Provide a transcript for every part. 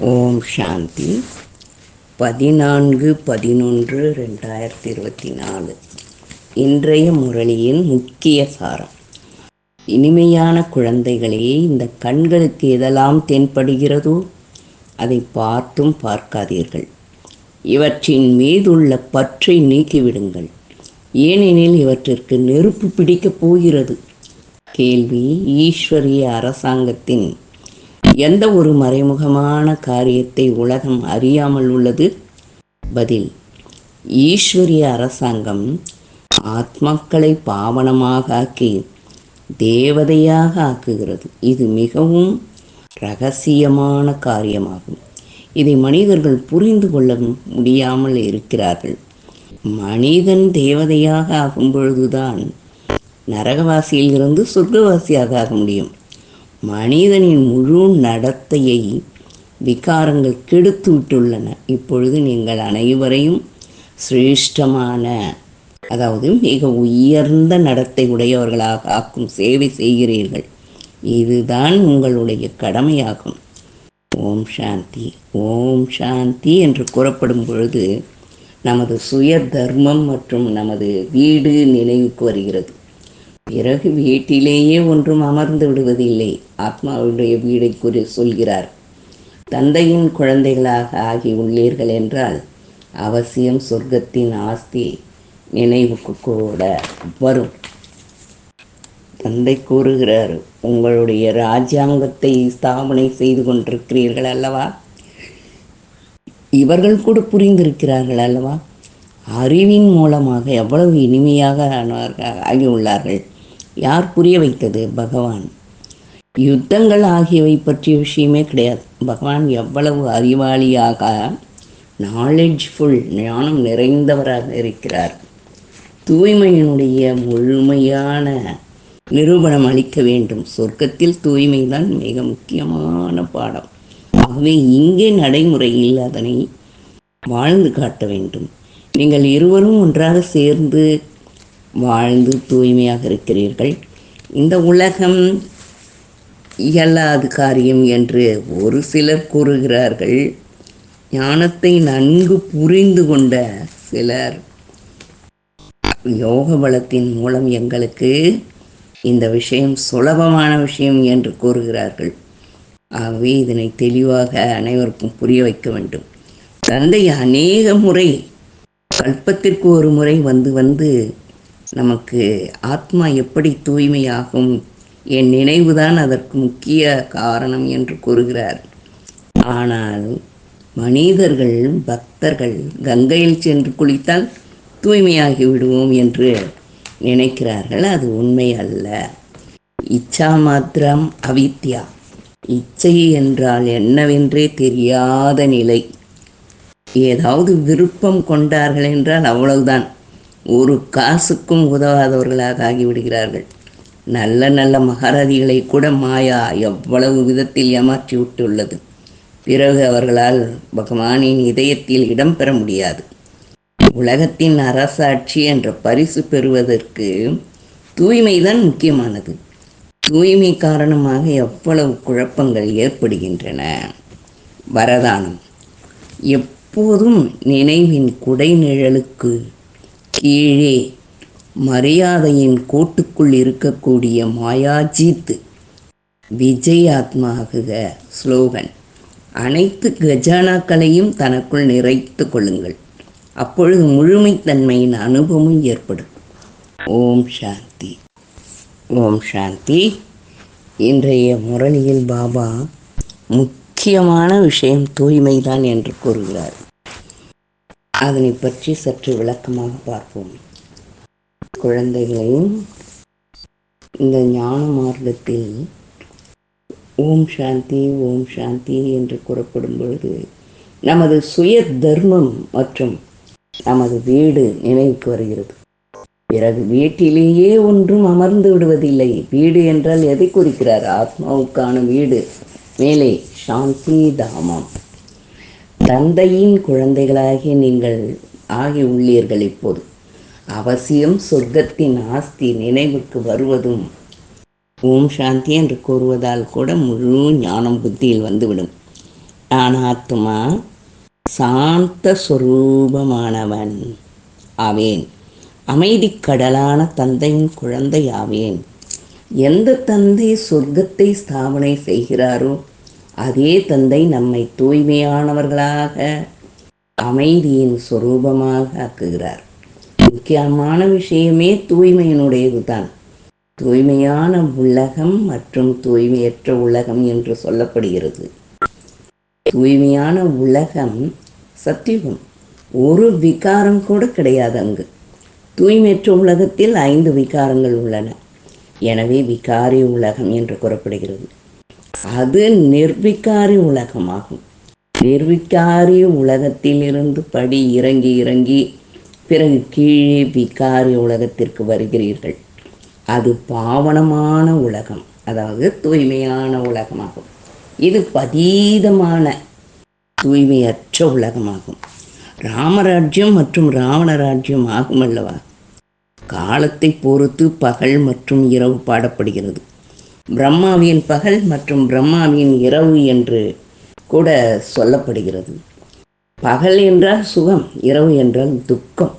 ஓம் சாந்தி. பதினான்கு பதினொன்று ரெண்டாயிரத்தி இருபத்தி நாலு இன்றைய முரளியின் முக்கிய சாரம். இனிமையான குழந்தைகளே இந்த கண்களுக்கு எதெல்லாம் தென்படுகிறதோ அதை பார்த்தும் பார்க்காதீர்கள். இவற்றின் மீதுள்ள பற்றை நீக்கிவிடுங்கள். ஏனெனில் இவற்றிற்கு நெருப்பு பிடிக்கப் போகிறது. கேள்வி ஈஸ்வரிய அரசாங்கத்தின் எந்த ஒரு மறைமுகமான காரியத்தை உலகம் அறியாமல் உள்ளது? பதில் ஈஸ்வரிய அரசாங்கம் ஆத்மாக்களை பாவனமாக ஆக்கி தேவதையாக ஆக்குகிறது. இது மிகவும் ரகசியமான காரியமாகும். இதை மனிதர்கள் புரிந்து கொள்ள முடியாமல் இருக்கிறார்கள். மனிதன் தேவதையாக ஆகும் பொழுதுதான் நரகவாசியில் இருந்து சொர்க்கவாசியாக ஆக முடியும். மனிதனின் முழு நடத்தையை விகாரங்கள் கெடுத்து விட்டுள்ளன. இப்பொழுது நீங்கள் அனைவரையும் சிரேஷ்டமான அதாவது மிக உயர்ந்த நடத்தை உடையவர்களாக ஆக்கும் சேவை செய்கிறீர்கள். இதுதான் உங்களுடைய கடமையாகும். ஓம் சாந்தி ஓம் சாந்தி என்று கூறப்படும் பொழுது நமது சுய தர்மம் மற்றும் நமது வீடு நினைவுக்கு வருகிறது. பிறகு வீட்டிலேயே ஒன்றும் அமர்ந்து விடுவதில்லை. ஆத்மாவுடைய வீடை குறி சொல்கிறார் தந்தையின் குழந்தைகளாக ஆகி உள்ளீர்கள் என்றால் அவசியம் சொர்க்கத்தின் ஆஸ்தி நினைவுக்கு கூட வரும். தந்தை கூறுகிறார் உங்களுடைய ராஜாங்கத்தை ஸ்தாபனை செய்து கொண்டிருக்கிறீர்கள் அல்லவா? இவர்கள் கூட புரிந்திருக்கிறார்கள் அல்லவா? அறிவின் மூலமாக எவ்வளவு இனிமையாக ஆனவர்கள் ஆகியுள்ளார்கள். யார் புரிய வைத்தது? பகவான். யுத்தங்கள் ஆகியவை பற்றிய விஷயமே கிடையாது. பகவான் எவ்வளவு அறிவாளியாக நாலெட்ஜ்ஃபுல் ஞானம் நிறைந்தவராக இருக்கிறார். தூய்மையினுடைய முழுமையான நிரூபணம் அளிக்க வேண்டும். சொர்க்கத்தில் தூய்மைதான் மிக முக்கியமான பாடம். ஆகவே இங்கே நடைமுறையில் அதனை வாழ்ந்து காட்ட வேண்டும். நீங்கள் இருவரும் ஒன்றாக சேர்ந்து வாழ்ந்து தூய்மையாக இருக்கிறீர்கள். இந்த உலகம் இயலாது காரியம் என்று ஒரு சிலர் கூறுகிறார்கள். ஞானத்தை நன்கு புரிந்து கொண்ட சிலர். யோக பலத்தின் மூலம் எங்களுக்கு இந்த விஷயம் சுலபமான விஷயம் என்று கூறுகிறார்கள். ஆகவே இதனை தெளிவாக அனைவருக்கும் புரிய வைக்க வேண்டும். தந்தை அநேக முறை கல்பத்திற்கு ஒரு முறை வந்து வந்து நமக்கு ஆத்மா எப்படி தூய்மையாகும் என் நினைவுதான் அதற்கு முக்கிய காரணம் என்று கூறுகிறார். ஆனால் மனிதர்கள் பக்தர்கள் கங்கையில் சென்று குளித்தால் தூய்மையாகி விடுவோம் என்று நினைக்கிறார்கள். அது உண்மை அல்ல. இச்சா மாத்திரம் அவித்யா. இச்சை என்றால் என்னவென்றே தெரியாத நிலை. ஏதாவது விருப்பம் கொண்டார்கள் என்றால் அவ்வளவுதான். ஒரு காசுக்கும் உதவாதவர்களாக ஆகிவிடுகிறார்கள். நல்ல நல்ல மகாரதிகளை கூட மாயா எவ்வளவு விதத்தில் ஏமாற்றி விட்டுள்ளது பிறகு அவர்களால் பகவானின் இதயத்தில் இடம் பெற முடியாது. உலகத்தின் அரசாட்சி என்ற பரிசு பெறுவதற்கு தூய்மைதான் முக்கியமானது. தூய்மை காரணமாக எவ்வளவு குழப்பங்கள் ஏற்படுகின்றன. வரதானம். எப்போதும் நினைவின் குடை நிழலுக்கு கீழே மரியாதையின் கோட்டுக்குள் இருக்கக்கூடிய மாயாஜீத்து விஜய் ஆத்மாகுக ஸ்லோகன். அனைத்து கஜானாக்களையும் தனக்குள் நிறைத்து கொள்ளுங்கள். அப்பொழுது முழுமைத்தன்மையின் அனுபவம் ஏற்படும். ஓம் சாந்தி. ஓம் சாந்தி. இன்றைய முரளியில் பாபா முக்கியமான விஷயம் தூய்மைதான் என்று கூறுகிறார். அதனை பற்றி சற்று விளக்கமாக பார்ப்போம். குழந்தைகளையும் இந்த ஞான மார்க்கத்தில் ஓம் சாந்தி ஓம் சாந்தி என்று கூறப்படும் பொழுது நமது சுய தர்மம் மற்றும் நமது வீடு நினைவுக்கு வருகிறது. பிறகு வீட்டிலேயே ஒன்றும் அமர்ந்து விடுவதில்லை. வீடு என்றால் எதை குறிக்கிறார்? ஆத்மாவுக்கான வீடு. மேலே சாந்தி தாமம். தந்தையின் குழந்தைகளாகி நீங்கள் ஆகி உள்ளீர்கள் இப்போது. அவசியம் சொர்க்கத்தின் ஆஸ்தி நினைவுக்கு வருவதும் ஓம் சாந்தி என்று கூறுவதால் கூட முழு ஞானம் புத்தியில் வந்துவிடும். ஆனாத்மா சாந்த சுரூபமானவன் ஆவேன். அமைதி கடலான தந்தையின் குழந்தை ஆவேன். எந்த தந்தை சொர்க்கத்தை ஸ்தாபனை செய்கிறாரோ அதே தந்தை நம்மை தூய்மையானவர்களாக அமைதியின் சொரூபமாக ஆக்குகிறார். முக்கியமான விஷயமே தூய்மையினுடையது தான் தூய்மையான உலகம் மற்றும் தூய்மையற்ற உலகம் என்று சொல்லப்படுகிறது. தூய்மையான உலகம் சத்தியுகம் ஒரு விகாரம் கூட கிடையாது அங்கு. தூய்மையற்ற உலகத்தில் ஐந்து விகாரங்கள் உள்ளன. எனவே விகாரி உலகம் என்று கூறப்படுகிறது. அது நிர்விகாரி உலகமாகும். நிர்விகாரி உலகத்திலிருந்து படி இறங்கி இறங்கி பிறகு கீழே விகாரி உலகத்திற்கு வருகிறீர்கள். அது பாவனமான உலகம் அதாவது தூய்மையான உலகமாகும். இது பதீதமான தூய்மையற்ற உலகமாகும். ராமராஜ்யம் மற்றும் ராவணராஜ்யம் ஆகும் அல்லவா காலத்தை பொறுத்து பகல் மற்றும் இரவு பாடப்படுகிறது. பிரம்மாவின் பகல் மற்றும் பிரம்மாவின் இரவு என்று கூட சொல்லப்படுகிறது. பகல் என்றால் சுகம் இரவு என்றால் துக்கம்.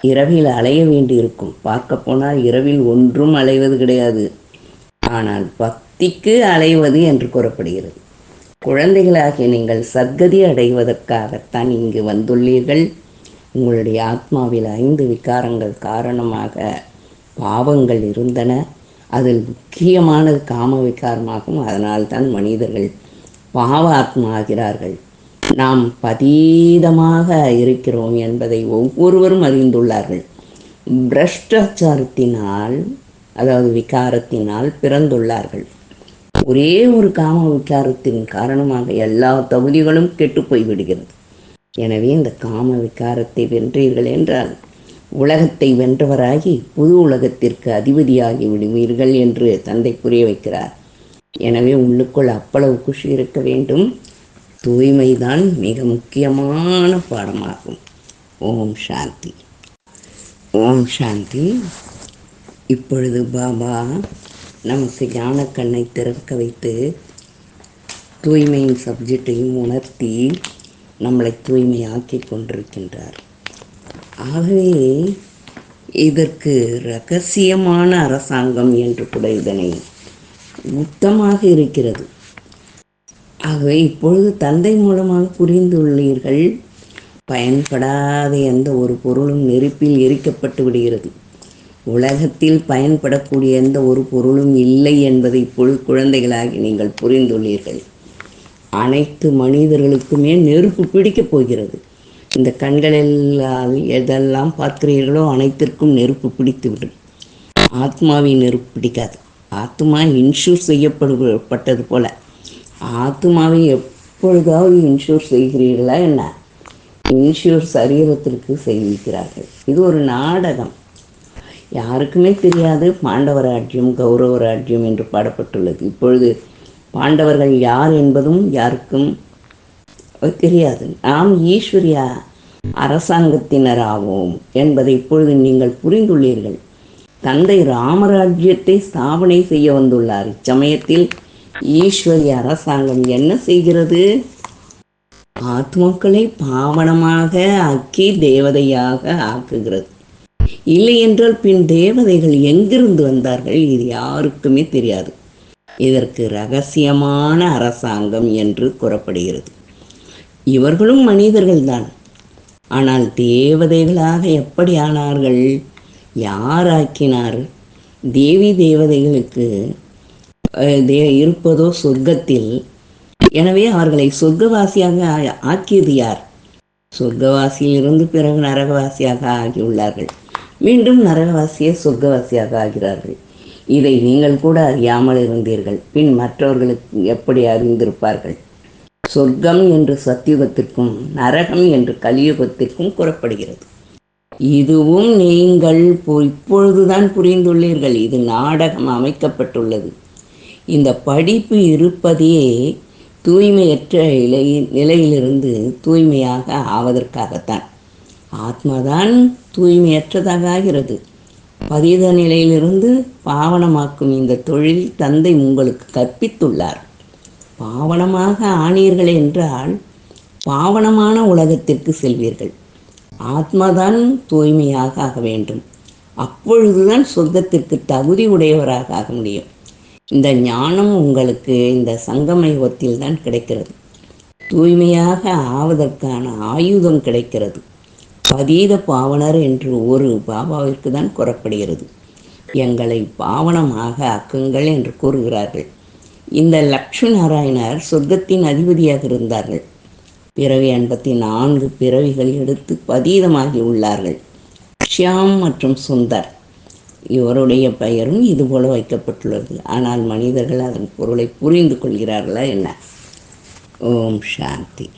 இரவில் அலைய வேண்டியிருக்கும். பார்க்க போனால் இரவில் ஒன்றும் அலைவது கிடையாது. ஆனால் பக்திக்கு அலைவது என்று கூறப்படுகிறது. குழந்தைகளாகிய நீங்கள் சத்கதி அடைவதற்காகத்தான் இங்கு வந்துள்ளீர்கள். உங்களுடைய ஆத்மாவில் ஐந்து விகாரங்கள் காரணமாக பாவங்கள் இருந்தன. அதில் முக்கியமானது காம விகாரமாகும் அதனால்தான் மனிதர்கள் பாவ ஆத்மா ஆகிறார்கள் நாம் பதீதமாக இருக்கிறோம் என்பதை ஒவ்வொருவரும் அறிந்துள்ளார்கள். பிரஷ்டாச்சாரத்தினால் அதாவது விகாரத்தினால் பிறந்துள்ளார்கள். ஒரே ஒரு காம விகாரத்தின் காரணமாக எல்லா தகுதிகளும் கெட்டு போய்விடுகிறது. எனவே இந்த காம விகாரத்தை வென்றீர்கள் என்றால் உலகத்தை வென்றவராகி புது உலகத்திற்கு அதிபதியாகி விடுவீர்கள் என்று தந்தை புரிய வைக்கிறார். எனவே உள்ளுக்குள் அவ்வளவு குஷி இருக்க வேண்டும். தூய்மைதான் மிக முக்கியமான பாடமாகும். ஓம் சாந்தி. ஓம் சாந்தி. இப்பொழுது பாபா நமக்கு ஞானக்கண்ணை திறக்க வைத்து தூய்மையின் சப்ஜெக்டையும் உணர்த்தி நம்மளை தூய்மையாக்கி கொண்டிருக்கின்றார். ஆகவே இதற்கு ரகசியமான அரசாங்கம் என்று கூட இதனை உத்தமாக இருக்கிறது. ஆகவே இப்பொழுது தந்தை மூலமாக புரிந்துள்ளீர்கள் பயன்படாத எந்த ஒரு பொருளும் நெருப்பில் எரிக்கப்பட்டு விடுகிறது. உலகத்தில் பயன்படக்கூடிய எந்த ஒரு பொருளும் இல்லை என்பதை இப்பொழுது குழந்தைகளாகி நீங்கள் புரிந்துள்ளீர்கள். அனைத்து மனிதர்களுக்குமே நெருப்பு பிடிக்கப் போகிறது. இந்த கண்களெல்லாம் எதெல்லாம் பார்க்கிறீர்களோ அனைத்திற்கும் நெருப்பு பிடித்து விடும் ஆத்மாவின் நெருப்பு பிடிக்காது. ஆத்மா இன்ஷூர் செய்யப்படுப்பட்டது போல. ஆத்மாவை எப்பொழுதாவது இன்ஷூர் செய்கிறீர்களா என்ன? இன்ஷூர் சரீரத்திற்கு செய்விக்கிறார்கள் இது ஒரு நாடகம். யாருக்குமே தெரியாது பாண்டவ ராஜ்யம் கௌரவ ராஜ்யம் என்று பாடப்பட்டுள்ளது. இப்பொழுது பாண்டவர்கள் யார் என்பதும் யாருக்கும் தெரியாது. நாம் ஈஸ்வரியா அரசாங்கத்தினராவோம் என்பதை இப்பொழுது நீங்கள் புரிந்துள்ளீர்கள். தந்தை ராமராஜ்யத்தை ஸ்தாபனை செய்ய வந்துள்ளார். இச்சமயத்தில் ஈஸ்வரிய அரசாங்கம் என்ன செய்கிறது? ஆத்மாக்களை பாவனமாக ஆக்கி தேவதையாக ஆக்குகிறது. இல்லை என்றால் பின் தேவதைகள் எங்கிருந்து வந்தார்கள்? இது யாருக்குமே தெரியாது. இதற்கு ரகசியமான அரசாங்கம் என்று கூறப்படுகிறது. இவர்களும் மனிதர்கள்தான். ஆனால் தேவதைகளாக எப்படி ஆனார்கள்? யார் ஆக்கினார் தேவி தேவதைகளுக்கு தே இருப்பதோ சொர்க்கத்தில். எனவே அவர்களை சொர்க்கவாசியாக ஆ- ஆக்கியது யார்? சொர்க்கவாசியிலிருந்து பிறகு நரகவாசியாக ஆகியுள்ளார்கள். மீண்டும் நரகவாசியே சொர்க்கவாசியாக ஆகிறார்கள். இதை நீங்கள் கூட அறியாமல் இருந்தீர்கள். பின் மற்றவர்களுக்கு எப்படி அறிந்திருப்பார்கள்? சொர்க்கம் என்று சத்தியுகத்திற்கும் நரகம் என்று கலியுகத்திற்கும் கூறப்படுகிறது. இதுவும் நீங்கள் இப்பொழுதுதான் புரிந்துள்ளீர்கள். இது நாடகம் அமைக்கப்பட்டுள்ளது. இந்த படிப்பு இருப்பதே தூய்மையற்ற இலை நிலையிலிருந்து தூய்மையாக ஆவதற்காகத்தான். ஆத்மாதான் தூய்மையற்றதாக ஆகிறது. பதீத நிலையிலிருந்து பாவனமாக்கும் இந்த தொழில் தந்தை உங்களுக்கு கற்பித்துள்ளார். பாவனமாக ஆனீர்கள் என்றால் பாவனமான உலகத்திற்கு செல்வீர்கள். ஆத்மாதான் தூய்மையாக ஆக வேண்டும். அப்பொழுதுதான் சொர்க்கத்திற்கு தகுதி உடையவராக ஆக முடியும். இந்த ஞானம் உங்களுக்கு இந்த சங்கம யுகத்தில் தான் கிடைக்கிறது. தூய்மையாக ஆவதற்கான ஆயுதம் கிடைக்கிறது. பதீத பாவனர் என்று ஒரு பாபாவிற்கு தான் கூறப்படுகிறது. எங்களை பாவனமாக ஆக்குங்கள் என்று கூறுகிறார்கள். இந்த லக்ஷ்மி நாராயணர் சொர்க்கத்தின் அதிபதியாக இருந்தார்கள். பிறவி எண்பத்தி நான்கு பிறவிகள் எடுத்து பதீதமாகி உள்ளார்கள். ஷியாம் மற்றும் சுந்தர். இவருடைய பெயரும் இதுபோல வைக்கப்பட்டுள்ளது. ஆனால் மனிதர்கள் அதன் பொருளை புரிந்து கொள்கிறார்களா என்ன? ஓம் சாந்தி.